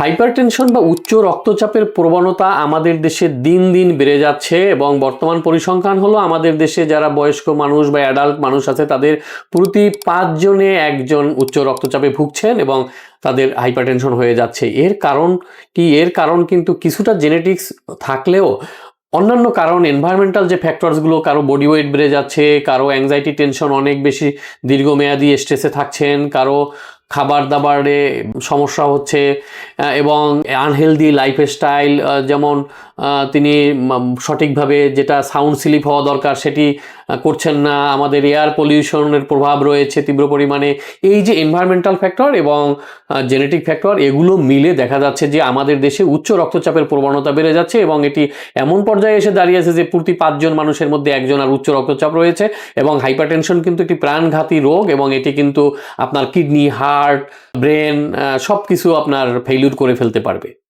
Hypertension বা উচ্চ রক্তচাপের প্রবণতা আমাদের দেশে দিন দিন বেড়ে যাচ্ছে এবং বর্তমান পরিসংখ্যান হলো আমাদের দেশে যারা বয়স্ক মানুষ বা অ্যাডাল্ট মানুষ আছে, তাদের প্রতি পাঁচজনে একজন উচ্চ রক্তচাপে ভুগছেন এবং তাদের হাইপারটেনশন হয়ে যাচ্ছে। এর কারণ কি? এর কারণ কিন্তু কিছুটা জেনেটিক্স থাকলেও অন্যান্য কারণ এনভায়রনমেন্টাল যে ফ্যাক্টরসগুলো কারও বডি ওয়েট বেড়ে যাচ্ছে, কারও অ্যাংজাইটি টেনশন অনেক বেশি দীর্ঘমেয়াদী স্ট্রেসে থাকছেন, কারও খাবার দাবারে সমস্যা হচ্ছে এবং আনহেলদি লাইফস্টাইল যেমন তিনি সঠিকভাবে যেটা সাউন্ড স্লিপ হওয়া দরকার সেটি করছেন না। আমাদের এয়ার পলিউশনের প্রভাব রয়েছে তীব্র পরিমাণে। এই যে এনভায়রনমেন্টাল ফ্যাক্টর এবং জেনেটিক ফ্যাক্টর এগুলো মিলে দেখা যাচ্ছে যে আমাদের দেশে উচ্চ রক্তচাপের প্রবণতা বেড়ে যাচ্ছে এবং এটি এমন পর্যায়ে এসে দাঁড়িয়েছে যে প্রতি পাঁচজন মানুষের মধ্যে একজন আর উচ্চ রক্তচাপ রয়েছে এবং হাইপারটেনশন কিন্তু একটি প্রাণঘাতী রোগ এবং এটি কিন্তু আপনার কিডনি হার্ট ব্রেন সব কিছু আপনার ফেইলিউর করে ফেলতে পারবে।